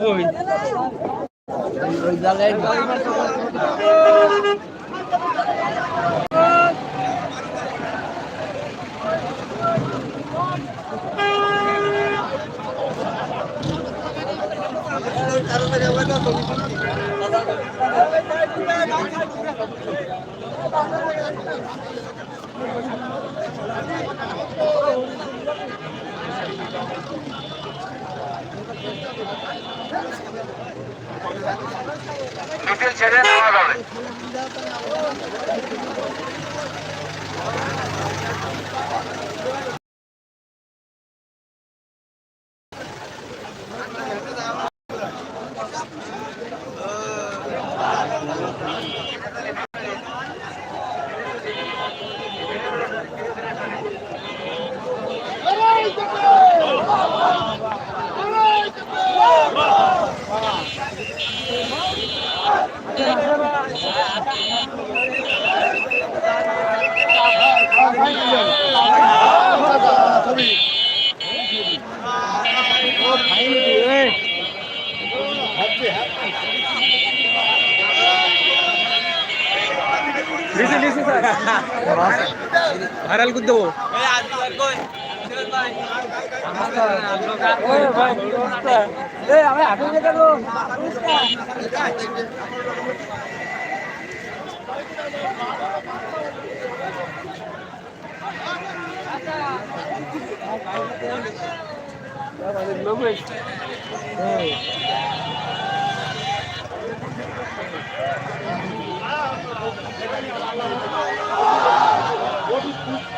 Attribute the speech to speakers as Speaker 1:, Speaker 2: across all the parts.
Speaker 1: ওই
Speaker 2: মিছিল ছেড়ে নেওয়া যাবে।
Speaker 1: ভাইরাল করে দেবো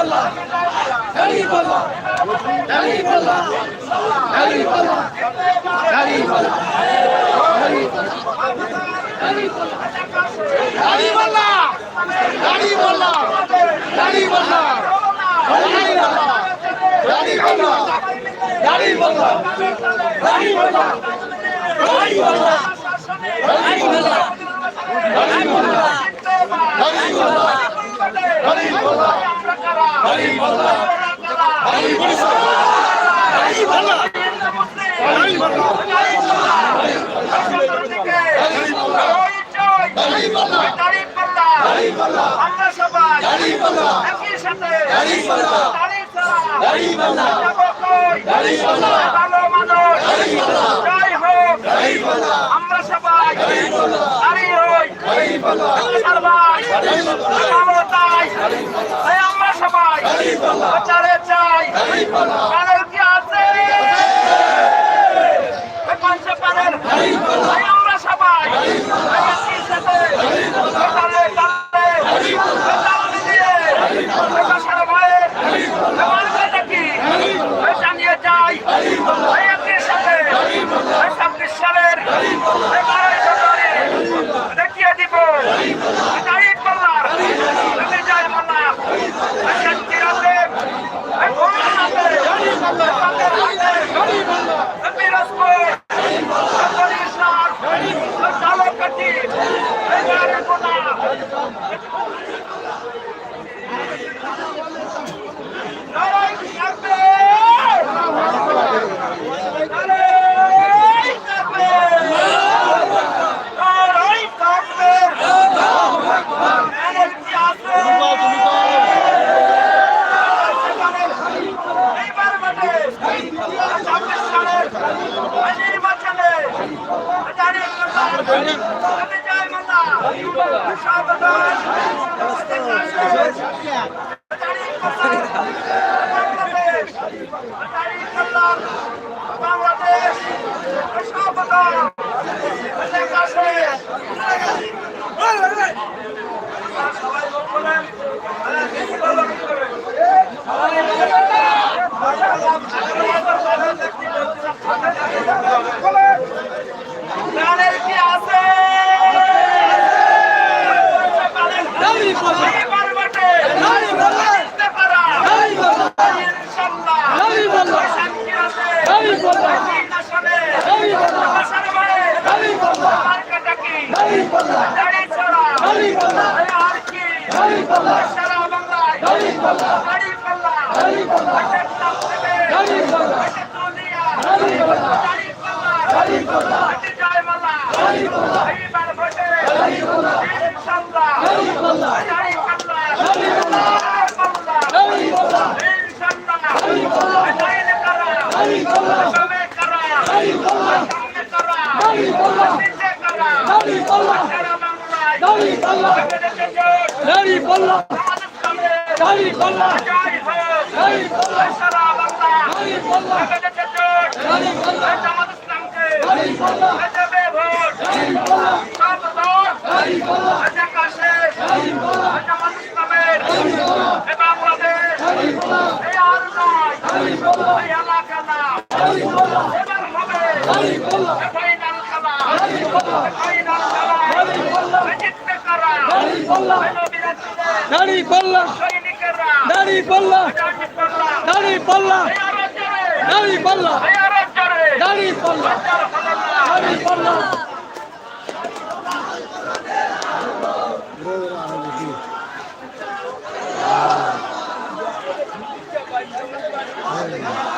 Speaker 2: দাঁড়িয়ে পাল্লা দাঁড়িয়ে পাল্লা দাঁড়িয়ে পাল্লা দাঁড়িয়ে পাল্লা আমরা সবাই একই সাথে ভালো মানুষ জয় হোক আমরা সবাই দাঁড়িয়ে হই সর্বাই ক্ষমতায় তাই আমরা সবাই চাই Hey, Allah, দাড়ি পাল্লা দাড়ি পাল্লা দাড়ি পাল্লা দাড়ি পাল্লা দাড়ি পাল্লা দাড়ি পাল্লা Thank you.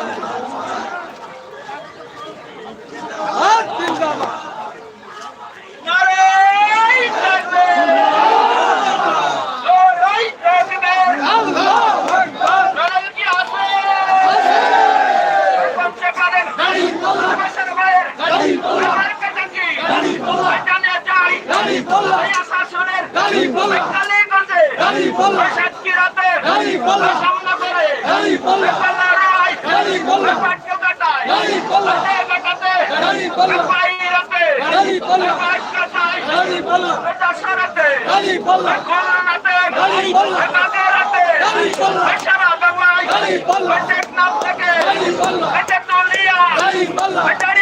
Speaker 2: Dari balla, dari balla, dari balla,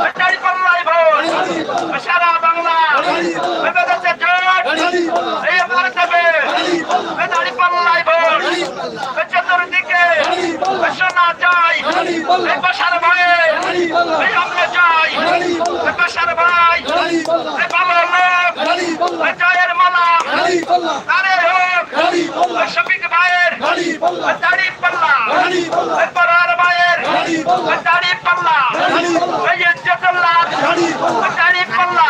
Speaker 2: বাঙালি বাংলায় ভোট। সারা বাংলা। ভেবে
Speaker 1: গেছে ঘোষণা
Speaker 2: চাই বাসার ভাই আমরা চাই বাসার ভাই পালন চায়ের মালা আরে হোক শফিক ভাইয়ের
Speaker 1: দাড়ি পাল্লা
Speaker 2: পরার ভাইয়ের
Speaker 1: দাড়ি পাল্লা
Speaker 2: এই
Speaker 1: যে জটল্লা
Speaker 2: দাড়ি পাল্লা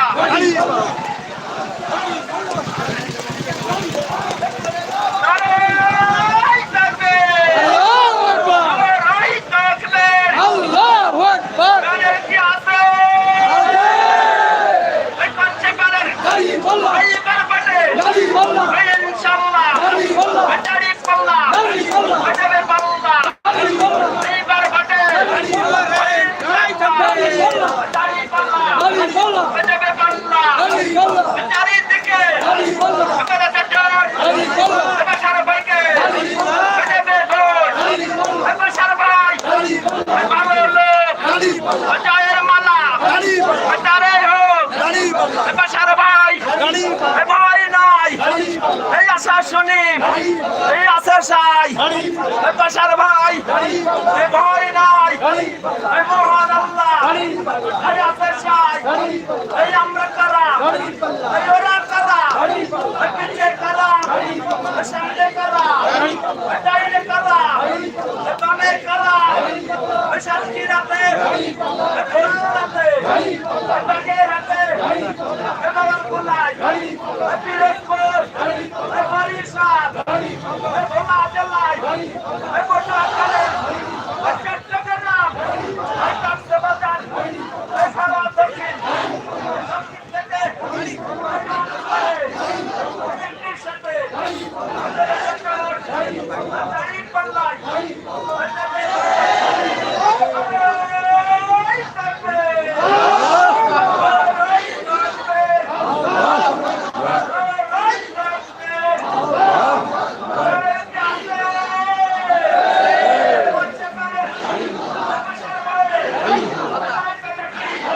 Speaker 2: Hey! আশার শুনি। এই আশার সাই। পাশার ভাই। এ ভয় নাই। এ মহান আল্লাহ। এই আশার সাই। এই আমরা কারা? এই ওরা কারা? পিছে কারা? সামনে কারা? ডাইনে কারা? বামে কারা? শান্তি রাতে? রাতে? বাগে রাতে এবার কোলায়?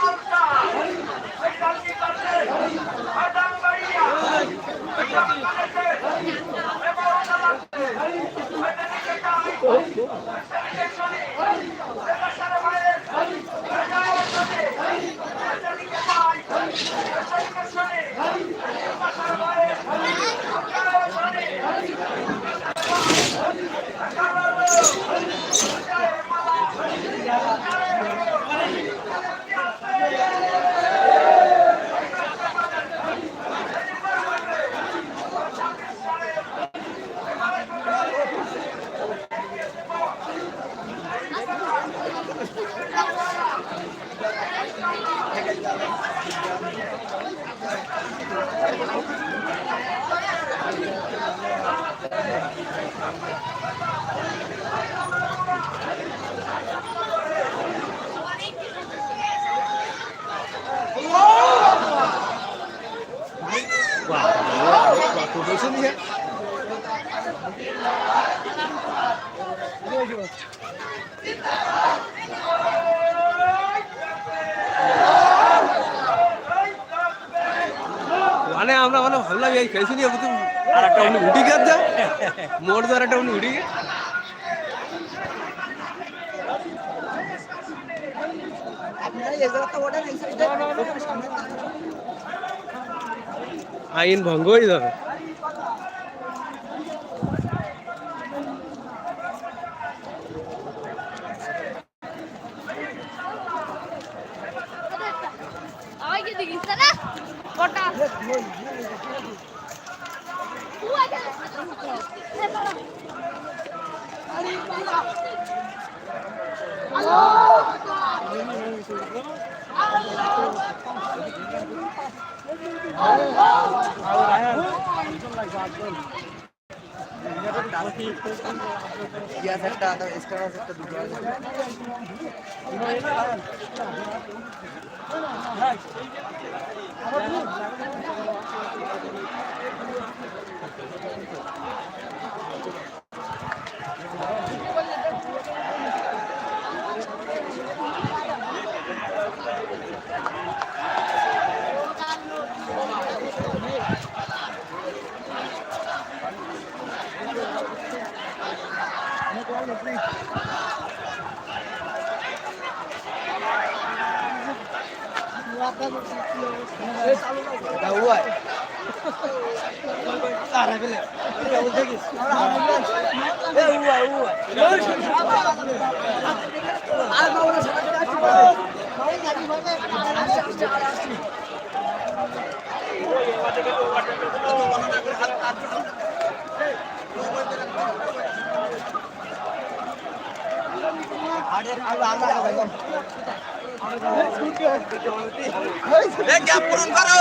Speaker 2: come on.
Speaker 3: মানে আমরা মানে ভাবলাম এই খেয়েছি নিয়ে বুঝতে আর একটা উনি উঠি গেছে মোট ধর একটা উনি উঠি আইন ভঙ্গ হয়ে যাবে।
Speaker 4: গ্যাস একটা এক্সট্রা একটা দুটো আছে। উয়াই আর ফেলে এটা বলতে কি এ উয়াই উয়াই আর বাবা সাথে আসছে ভাই গাড়ি ভাবে আসছে আসছে আর আসছে হাড়ের আলো আলো
Speaker 3: গ্যাপ পূরণ করো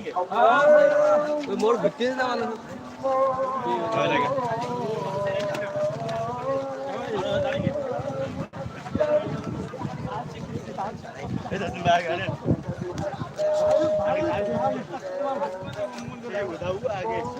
Speaker 3: নাকি ওই মোর ঘুরতে না মানুষ आगे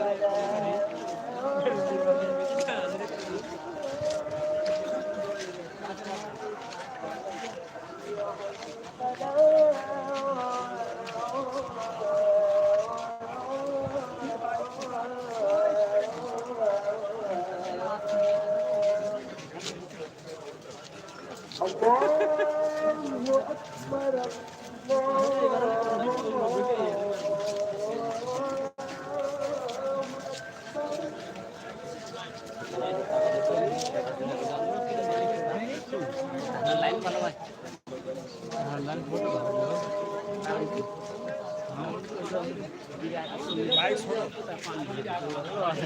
Speaker 4: الله
Speaker 1: أكبر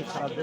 Speaker 1: খারাপ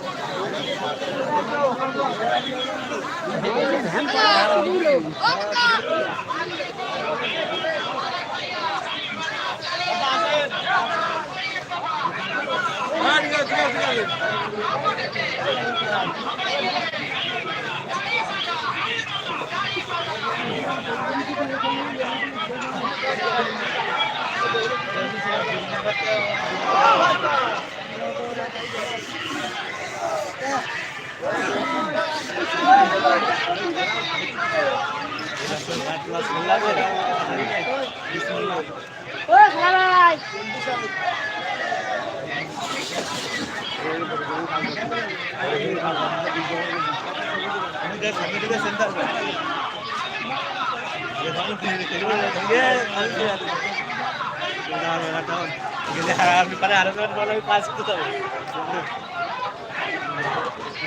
Speaker 4: Oh, my God.
Speaker 5: আপনি পারে আরও বলে কাজ করতে হবে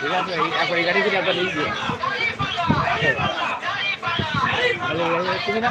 Speaker 5: ঠিক আছে
Speaker 6: এখন এই গাড়ি কিনে আপনার নিয়ে দিয়ে তুমি না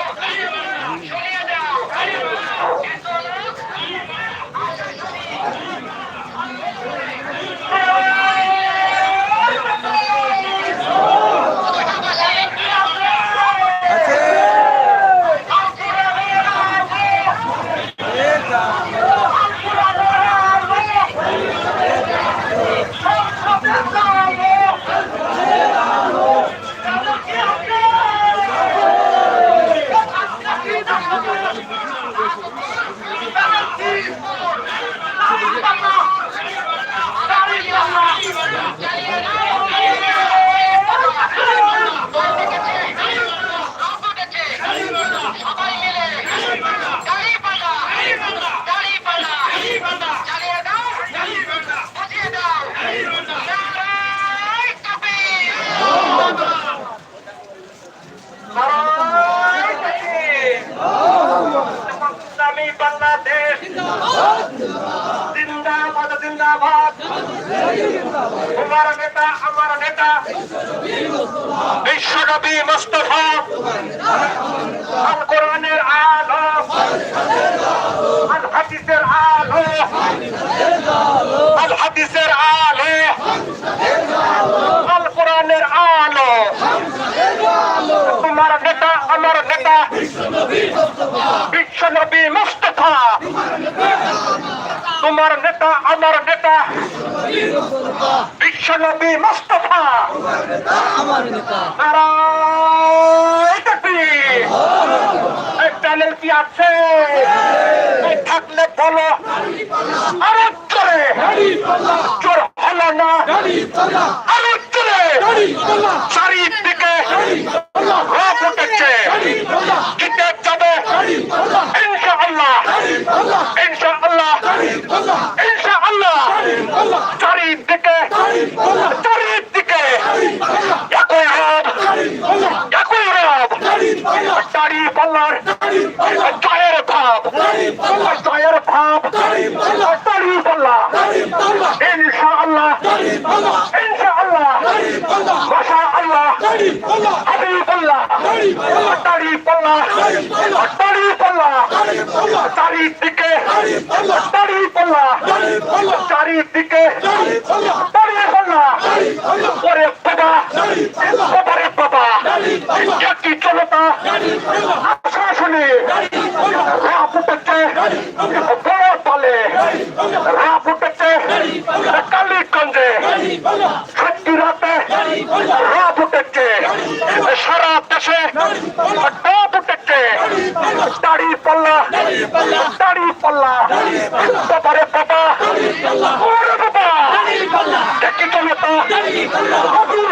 Speaker 6: তোমার নেতা আমার নেতা বিশ্বনবী মুস্তফা আল কোরআনের আলো আল হাদিসের আলো আল হাদিসের আলো আল কোরআনের আলো তোমার নেতা আমার নেতা বিশ্বনবী মুস্তফা তোমার নেতা আমার নেতা। বিশ্বনবী মুস্তফা। নারায় চ্যানেল কি আছে থাকলে বলো আরও হলো না। চারিদিকে রব উঠেছে। জিতে যাবে। ইনশাআল্লাহ। ইনশাআল্লাহ। ইনশাআল্লাহ। চারিদিকে চারিদিকে। একই রব একই রব দাড়ি পাল্লার। জয়ের ভাব। জয়ের ভাব। দাড়ি পাল্লা। ইনশাআল্লাহ। ইনশাআল্লাহ। মাশা আল্লাহ। হাবিবুল্লাহ দাড়ি পাল্লা দাড়ি পাল্লা চারিদিকে দাড়ি পাল্লা চারিদিকে দাড়ি পাল্লা ওরে বাবা বাবারে বাবা একই জনতা আশ্বাসনে রাপ উঠেছে বড় তলে রাপ উঠেছে কালীগঞ্জে সত্যি রাতে রাত উঠেছে সারা দেশে ডাব উঠেছে দাড়ি পাল্লা দাড়ি পাল্লা। বাবারে বাবা ওরে বাবা। একই জনতা রবিউল